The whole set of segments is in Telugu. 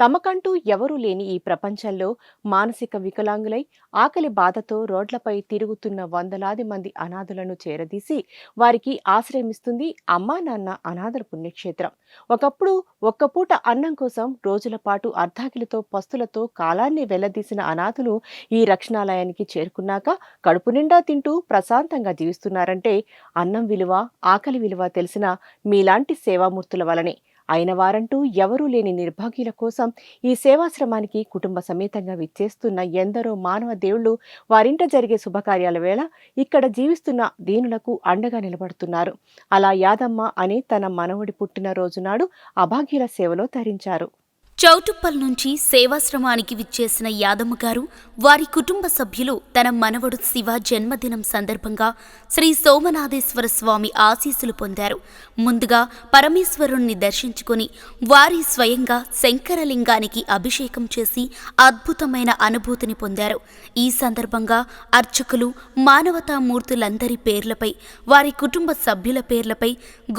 తమకంటూ ఎవరూ లేని ఈ ప్రపంచంలో మానసిక వికలాంగులై ఆకలి బాధతో రోడ్లపై తిరుగుతున్న వందలాది మంది అనాథులను చేరదీసి వారికి ఆశ్రయమిస్తుంది అమ్మా నాన్న అనాథల పుణ్యక్షేత్రం. ఒకప్పుడు ఒక్క పూట అన్నం కోసం రోజుల పాటు అర్ధాకిలతో పస్తులతో కాలాన్ని వెళ్ళదీసిన అనాథులు ఈ రక్షణాలయానికి చేరుకున్నాక కడుపు నిండా తింటూ ప్రశాంతంగా జీవిస్తున్నారంటే అన్నం విలువ ఆకలి విలువ తెలిసిన మీలాంటి సేవామూర్తుల వలనే. ఆయన వారంటూ ఎవరూ లేని నిర్భాగ్యుల కోసం ఈ సేవాశ్రమానికి కుటుంబ సమేతంగా విచ్చేస్తున్న ఎందరో మానవ దేవుళ్ళు వారింట జరిగే శుభకార్యాల వేళ ఇక్కడ జీవిస్తున్న దీనులకు అండగా నిలబడుతున్నారు. అలా యాదమ్మ అని తన మనవడి పుట్టినరోజు నాడు అభాగ్యుల సేవలో తరించారు. చౌటుప్పల్ నుంచి సేవాశ్రమానికి విచ్చేసిన యాదమ్మ గారు వారి కుటుంబ సభ్యులు తన మనవడు శివ జన్మదినం సందర్భంగా శ్రీ సోమనాథేశ్వర స్వామి ఆశీస్సులు పొందారు. ముందుగా పరమేశ్వరుణ్ణి దర్శించుకుని వారి స్వయంగా శంకరలింగానికి అభిషేకం చేసి అద్భుతమైన అనుభూతిని పొందారు. ఈ సందర్భంగా అర్చకులు మానవతామూర్తులందరి పేర్లపై వారి కుటుంబ సభ్యుల పేర్లపై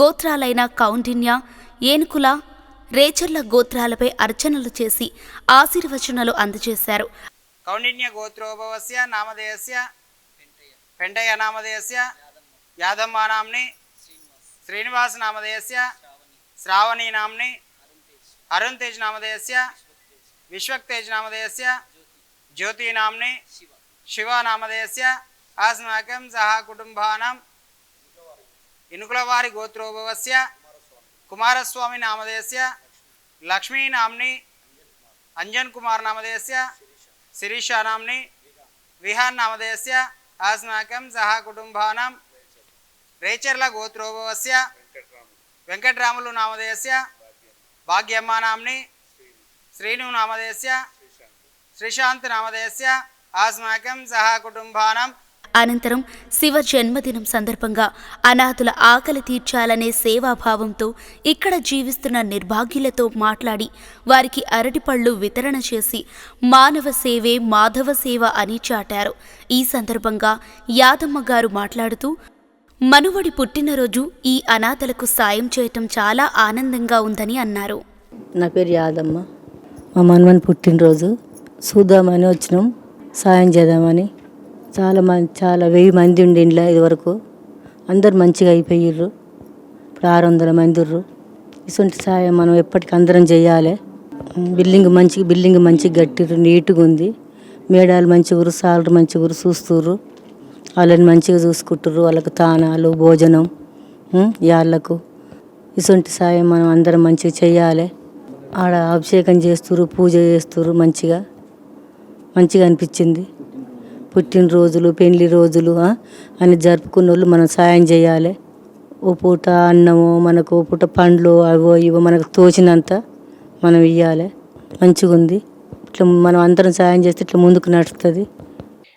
గోత్రాలైన కౌండిన్య ఏనుకుల రేచర్ల గోత్రాలపై అర్చనలు చేసి ఆశీర్వచనాలు అందజేశారు. కౌండిన్య గోత్రోభవస్య నామధేయస్య పెంటయ్య నామధేయస్య యాదమ్మ నామ్ని శ్రీనివాస నామధేయస్య శ్రావణి నామ్ని అరుణ్ తేజ్ నామధేయస్య విశ్వక్ తేజ్ నామధేయస్య జ్యోతి నామ్ని శివ నామధేయస్య అస్మాకం సహా కుటుంబానం ఇనుకుల వారి గోత్రోభవస్య కుమారస్వామి నామధేయస్య లక్ష్మీ నామ్ని అంజన్ కుమార్ నామధేయస్య శిరీషా నామ్ని విహార్ నామధేయస్య అస్మాకం సహా కుటుంబానం రేచర్ల గోత్రోభవస్య వెంకట్రాములు నామధేయస్య భాగ్యమ్మ నామ్ని శ్రీను నామధేయస్య శ్రీశాంత్ నామధేయస్య అస్మాకం సహా కుటుంబానం అనంతరం శివ జన్మదినం సందర్భంగా అనాథుల ఆకలి తీర్చాలనే సేవాభావంతో ఇక్కడ జీవిస్తున్న నిర్భాగ్యులతో మాట్లాడి వారికి అరటిపళ్ళు వితరణ చేసి మానవ సేవే మాధవ సేవ అని చాటారు. ఈ సందర్భంగా యాదమ్మ గారు మాట్లాడుతూ మనువడి పుట్టినరోజు ఈ అనాథలకు సాయం చేయటం చాలా ఆనందంగా ఉందని అన్నారు. నా పేరు యాదమ్మ. మా మనవని పుట్టినరోజు చూద్దామని వచ్చినాం. సాయం చేద్దామని చాలా మంది చాలా వెయ్యి మంది ఉండి ఇంట్లో ఇదివరకు. అందరు మంచిగా అయిపోయిర్రు. ఇప్పుడు ఆరు వందల మంది ఉర్రు. ఇటువంటి సాయం మనం ఎప్పటికీ అందరం చేయాలి. బిల్డింగ్ మంచి బిల్డింగ్ మంచిగా గట్టిర్రు నీట్గా ఉంది. మేడాలు మంచి ఊరు సాలరు మంచి ఊరు చూస్తుర్రు. వాళ్ళని మంచిగా చూసుకుంటుర్రు. వాళ్ళకు తానాలు భోజనం యాళ్ళకు. ఇటువంటి సాయం మనం అందరం మంచిగా చేయాలి. ఆడ అభిషేకం చేస్తుర్రు పూజ చేస్తుర్రు మంచిగా. మంచిగా అనిపించింది. పుట్టినరోజులు పెళ్ళి రోజులు అని జరుపుకున్న వాళ్ళు మనం సాయం చేయాలి. ఓ పూట అన్నము మనకు ఓ పూట పండ్లు అవో ఇవో మనకు తోచినంత మనం ఇవ్వాలి మంచిగా ఉంది ఇట్లా మనం అందరం సాయం చేస్తే ఇట్లా ముందుకు నడుస్తుంది.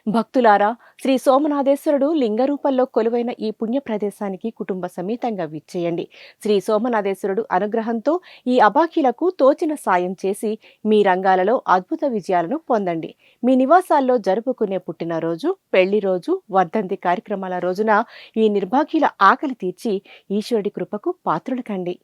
భక్తులారా శ్రీ సోమనాథేశ్వరుడు లింగ రూపంలో కొలువైన ఈ పుణ్య ప్రదేశానికి కుటుంబ సమేతంగా విచ్చేయండి. శ్రీ సోమనాథేశ్వరుడు అనుగ్రహంతో ఈ అబాకీలకు తోచిన సాయం చేసి మీ రంగాలలో అద్భుత విజయాలను పొందండి. మీ నివాసాల్లో జరుపుకునే పుట్టినరోజు పెళ్ళి రోజు వర్ధంతి కార్యక్రమాల రోజున ఈ నిర్భాగ్యుల ఆకలి తీర్చి ఈశ్వరుడి కృపకు పాత్రులు కండి.